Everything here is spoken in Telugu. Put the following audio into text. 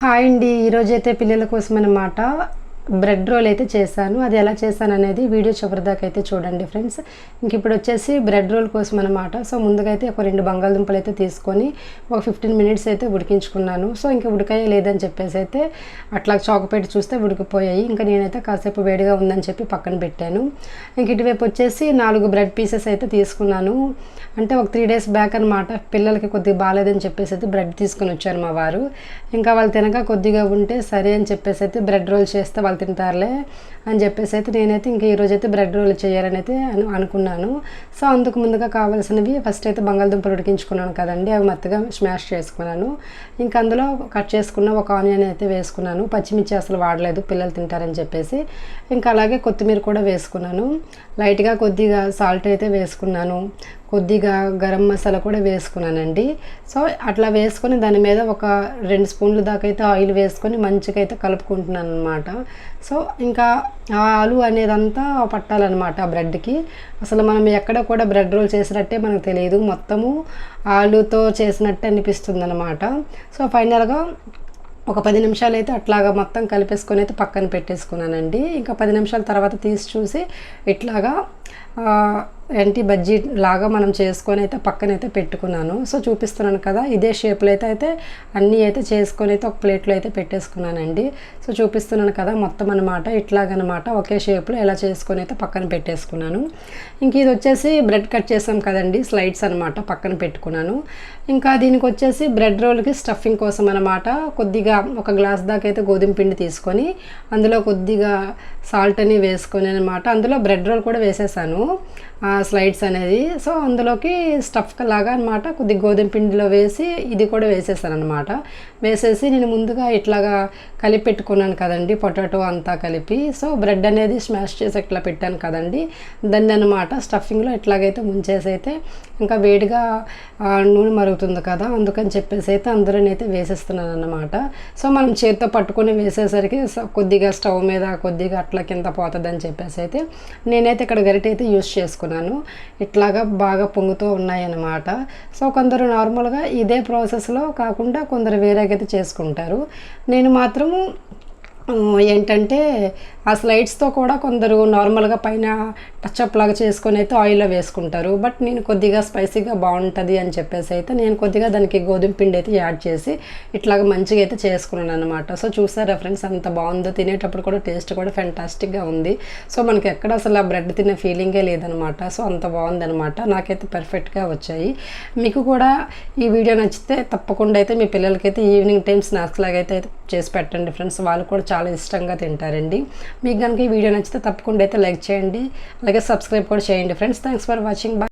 హాయ్ అండి. ఈరోజు అయితే పిల్లల కోసం అనమాట బ్రెడ్ రోల్ అయితే చేశాను. అది ఎలా చేశాను అనేది వీడియో చివరిదాకా అయితే చూడండి ఫ్రెండ్స్. ఇంక ఇప్పుడు వచ్చేసి బ్రెడ్ రోల్ కోసం అనమాట సో ముందుగా అయితే ఒక రెండు బంగాళదుంపలు అయితే తీసుకొని ఒక ఫిఫ్టీన్ మినిట్స్ అయితే ఉడికించుకున్నాను. సో ఇంకా ఉడికాయ లేదని చెప్పేసి అయితే అట్లా చాకు పెట్టి చూస్తే ఉడికిపోయాయి. ఇంకా నేనైతే కాసేపు వేడిగా ఉందని చెప్పి పక్కన పెట్టాను. ఇంక ఇటువైపు వచ్చేసి నాలుగు బ్రెడ్ పీసెస్ అయితే తీసుకున్నాను. అంటే ఒక త్రీ డేస్ బ్యాక్ అనమాట పిల్లలకి కొద్దిగా బాగాలేదని చెప్పేసి అయితే బ్రెడ్ తీసుకొని వచ్చారు మా వారు. ఇంకా వాళ్ళు తినక కొద్దిగా ఉంటే సరే అని చెప్పేసి అయితే బ్రెడ్ రోల్ చేస్తే వాళ్ళు తింటారులే అని చెప్పేసి అయితే నేనైతే ఇంకా ఈరోజు అయితే బ్రెడ్ రోల్ చేయాలని అయితే అనుకున్నాను. సో అందుకు ముందుగా కావాల్సినవి ఫస్ట్ అయితే బంగాళదుంపలు ఉడికించుకున్నాను కదండి. అవి మెత్తగా స్మాష్ చేసుకున్నాను. ఇంకా అందులో కట్ చేసుకున్న ఒక ఆనియన్ అయితే వేసుకున్నాను. పచ్చిమిర్చి అసలు వాడలేదు పిల్లలు తింటారని చెప్పేసి. ఇంకా అలాగే కొత్తిమీర కూడా వేసుకున్నాను. లైట్గా కొద్దిగా సాల్ట్ అయితే వేసుకున్నాను. కొద్దిగా గరం మసాలా కూడా వేసుకున్నానండి. సో అట్లా వేసుకొని దాని మీద ఒక రెండు స్పూన్ల దాకా అయితే ఆయిల్ వేసుకొని మంచిగా అయితే కలుపుకుంటున్నాను అనమాట సో ఇంకా ఆ ఆలు అనేదంతా పట్టాలన్నమాట ఆ బ్రెడ్కి. అసలు మనం ఎక్కడ కూడా బ్రెడ్ రోల్ చేసినట్టే మనకు తెలియదు. మొత్తము ఆలుతో చేసినట్టే అనిపిస్తుంది అనమాట సో ఫైనల్గా ఒక పది నిమిషాలు అయితే అట్లాగా మొత్తం కలిపేసుకొని అయితే పక్కన పెట్టేసుకున్నానండి. ఇంకా పది నిమిషాల తర్వాత తీసి చూసి ఇట్లాగా ఎంటి బజ్జీ లాగా మనం చేసుకొని అయితే పక్కన అయితే పెట్టుకున్నాను. సో చూపిస్తున్నాను కదా ఇదే షేప్లో అయితే అయితే అన్నీ అయితే చేసుకొని అయితే ఒక ప్లేట్లో అయితే పెట్టేసుకున్నానండి. సో చూపిస్తున్నాను కదా మొత్తం అనమాట ఇట్లాగనమాట ఒకే షేప్లో ఎలా చేసుకొని అయితే పక్కన పెట్టేసుకున్నాను. ఇంక ఇది వచ్చేసి బ్రెడ్ కట్ చేసాం కదండి స్లైడ్స్ అనమాట పక్కన పెట్టుకున్నాను. ఇంకా దీనికి వచ్చేసి బ్రెడ్ రోల్కి స్టఫింగ్ కోసం అనమాట కొద్దిగా ఒక గ్లాస్ దాకా అయితే గోధుమ పిండి తీసుకొని అందులో కొద్దిగా సాల్ట్ అని వేసుకొని అనమాట అందులో బ్రెడ్ రోల్ కూడా వేసేసాను. స్లైడ్స్ అనేది. సో అందులోకి స్టఫ్ లాగా అనమాట కొద్ది గోధుమ పిండిలో వేసి ఇది కూడా వేసేసాను అనమాట వేసేసి నేను ముందుగా ఇట్లాగా కలిపి పెట్టుకున్నాను కదండి పొటాటో అంతా కలిపి. సో బ్రెడ్ అనేది స్మాష్ చేసి ఇట్లా పెట్టాను కదండి. దాన్ని అనమాట స్టఫింగ్లో ఇట్లాగైతే ముంచేసి అయితే ఇంకా వేడిగా నూనె మరుగుతుంది కదా అందుకని చెప్పేసి అయితే అందులోనైతే వేసేస్తున్నాను అనమాట సో మనం చేతితో పట్టుకొని వేసేసరికి కొద్దిగా స్టవ్ మీద కొద్దిగా అట్లా కింద పోతుందని చెప్పేసి అయితే నేనైతే ఇక్కడ గరిటె అయితే యూస్ చేసుకున్నాను. ఇట్లాగా బాగా పొంగుతూ ఉన్నాయన్నమాట. సో కొందరు నార్మల్గా ఇదే ప్రాసెస్లో కాకుండా కొందరు వేరేగైతే చేసుకుంటారు. నేను మాత్రము ఏంటంటే ఆ స్లైడ్స్తో కూడా కొందరు నార్మల్గా పైన టచ్అప్ లాగా చేసుకొని అయితే ఆయిల్లో వేసుకుంటారు. బట్ నేను కొద్దిగా స్పైసీగా బాగుంటుంది అని చెప్పేసి అయితే నేను కొద్దిగా దానికి గోధుమ పిండి అయితే యాడ్ చేసి ఇట్లాగ మంచిగా అయితే చేసుకున్నాను అనమాట సో చూసారా ఫ్రెండ్స్ అంత బాగుందో తినేటప్పుడు కూడా టేస్ట్ కూడా ఫెంటాస్టిక్గా ఉంది. సో మనకి ఎక్కడ అసలు ఆ బ్రెడ్ తినే ఫీలింగే లేదనమాట సో అంత బాగుందనమాట నాకైతే పర్ఫెక్ట్గా వచ్చాయి. మీకు కూడా ఈ వీడియో నచ్చితే తప్పకుండా అయితే మీ పిల్లలకైతే ఈవినింగ్ టైం స్నాక్స్ లాగా అయితే చేసి పెట్టండి ఫ్రెండ్స్. వాళ్ళు కూడా చాలా ఇష్టంగా తింటారండి. మీకు కనుక ఈ వీడియో నచ్చితే తప్పకుండా అయితే లైక్ చేయండి. అలాగే సబ్స్క్రైబ్ కూడా చేయండి friends. Thanks for watching. Bye